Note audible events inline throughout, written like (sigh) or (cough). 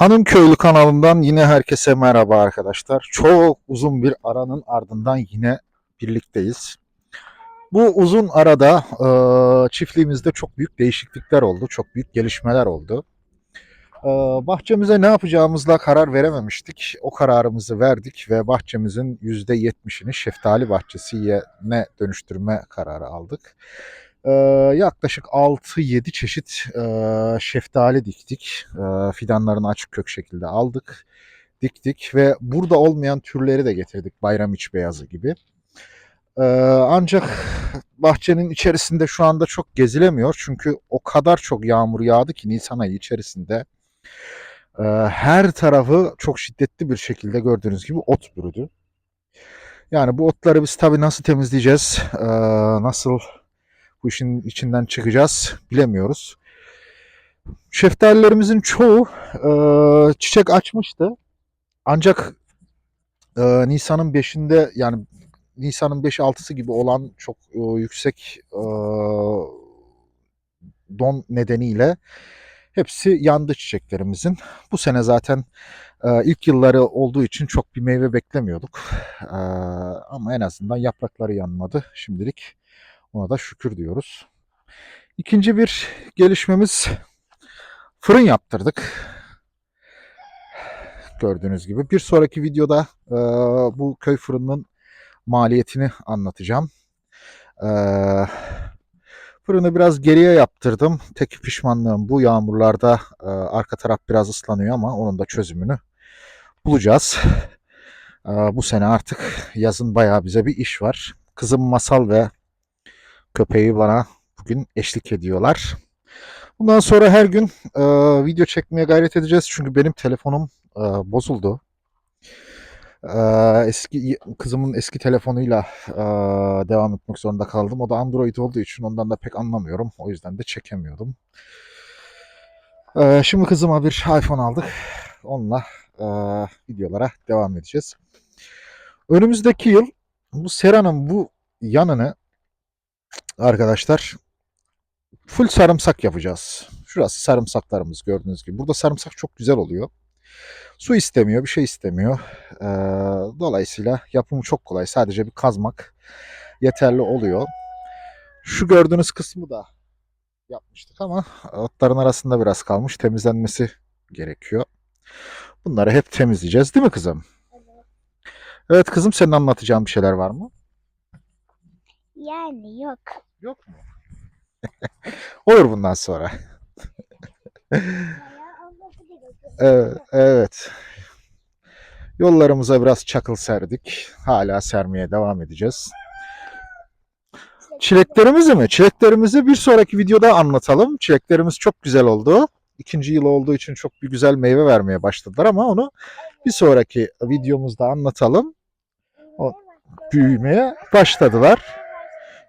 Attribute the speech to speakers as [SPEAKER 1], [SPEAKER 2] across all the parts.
[SPEAKER 1] Hanım Köylü kanalından yine herkese merhaba arkadaşlar. Çok uzun bir aranın ardından yine birlikteyiz. Bu uzun arada e, çiftliğimizde çok büyük değişiklikler oldu, çok büyük gelişmeler oldu. E, bahçemize ne yapacağımızla karar verememiştik. O kararımızı verdik ve bahçemizin %70'ini şeftali bahçesine dönüştürme kararı aldık. Ee, yaklaşık 6-7 çeşit e, şeftali diktik. E, fidanlarını açık kök şekilde aldık, diktik ve burada olmayan türleri de getirdik. Bayram iç beyazı gibi. E, ancak bahçenin içerisinde şu anda çok gezilemiyor. Çünkü o kadar çok yağmur yağdı ki Nisan ayı içerisinde. E, her tarafı çok şiddetli bir şekilde gördüğünüz gibi ot bürüdü. Yani bu otları biz tabii nasıl temizleyeceğiz, e, nasıl bu işin içinden çıkacağız bilemiyoruz. Şeftalilerimizin çoğu e, çiçek açmıştı. Ancak e, Nisan'ın 5'inde yani Nisan'ın 5-6'sı gibi olan çok e, yüksek e, don nedeniyle hepsi yandı çiçeklerimizin. Bu sene zaten e, ilk yılları olduğu için çok bir meyve beklemiyorduk. E, ama en azından yaprakları yanmadı şimdilik. Ona da şükür diyoruz. İkinci bir gelişmemiz fırın yaptırdık. Gördüğünüz gibi. Bir sonraki videoda e, bu köy fırının maliyetini anlatacağım. E, fırını biraz geriye yaptırdım. Tek pişmanlığım bu yağmurlarda e, arka taraf biraz ıslanıyor ama onun da çözümünü bulacağız. E, bu sene artık yazın bayağı bize bir iş var. Kızım Masal ve köpeği bana bugün eşlik ediyorlar. Bundan sonra her gün e, video çekmeye gayret edeceğiz. Çünkü benim telefonum e, bozuldu. E, eski kızımın eski telefonuyla e, devam etmek zorunda kaldım. O da Android olduğu için ondan da pek anlamıyorum. O yüzden de çekemiyordum. E, şimdi kızıma bir iPhone aldık. Onunla e, videolara devam edeceğiz. Önümüzdeki yıl bu seranın bu yanını arkadaşlar full sarımsak yapacağız. Şurası sarımsaklarımız gördüğünüz gibi. Burada sarımsak çok güzel oluyor. Su istemiyor, bir şey istemiyor. Ee, dolayısıyla yapımı çok kolay. Sadece bir kazmak yeterli oluyor. Şu gördüğünüz kısmı da yapmıştık ama otların arasında biraz kalmış. Temizlenmesi gerekiyor. Bunları hep temizleyeceğiz değil mi kızım? Evet kızım senin anlatacağın bir şeyler var mı?
[SPEAKER 2] Yani yok.
[SPEAKER 1] Yok mu? (laughs) Olur bundan sonra. Evet, evet. Yollarımıza biraz çakıl serdik. Hala sermeye devam edeceğiz. Çileklerimizi mi? Çileklerimizi bir sonraki videoda anlatalım. Çileklerimiz çok güzel oldu. İkinci yıl olduğu için çok bir güzel meyve vermeye başladılar ama onu bir sonraki videomuzda anlatalım. O- Büyümeye başladılar.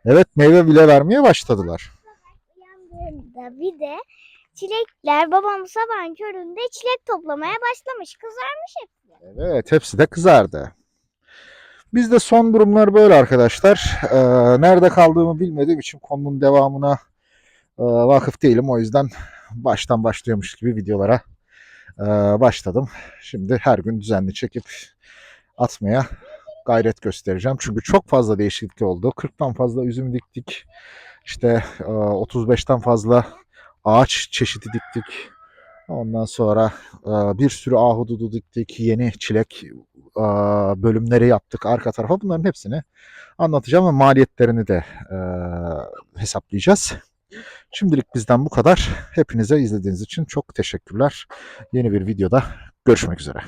[SPEAKER 1] Evet meyve bile vermeye başladılar.
[SPEAKER 2] Uyandığımda bir de çilekler babam sabahın köründe çilek toplamaya başlamış. Kızarmış hep.
[SPEAKER 1] Evet, hepsi de kızardı. Bizde son durumlar böyle arkadaşlar. Ee, nerede kaldığımı bilmediğim için konunun devamına e, vakıf değilim. O yüzden baştan başlıyormuş gibi videolara e, başladım. Şimdi her gün düzenli çekip atmaya gayret göstereceğim. Çünkü çok fazla değişiklik oldu. 40'tan fazla üzüm diktik. İşte e, 35'ten fazla ağaç çeşidi diktik. Ondan sonra e, bir sürü ahududu diktik, yeni çilek e, bölümleri yaptık arka tarafa. Bunların hepsini anlatacağım ve maliyetlerini de e, hesaplayacağız. Şimdilik bizden bu kadar. Hepinize izlediğiniz için çok teşekkürler. Yeni bir videoda görüşmek üzere.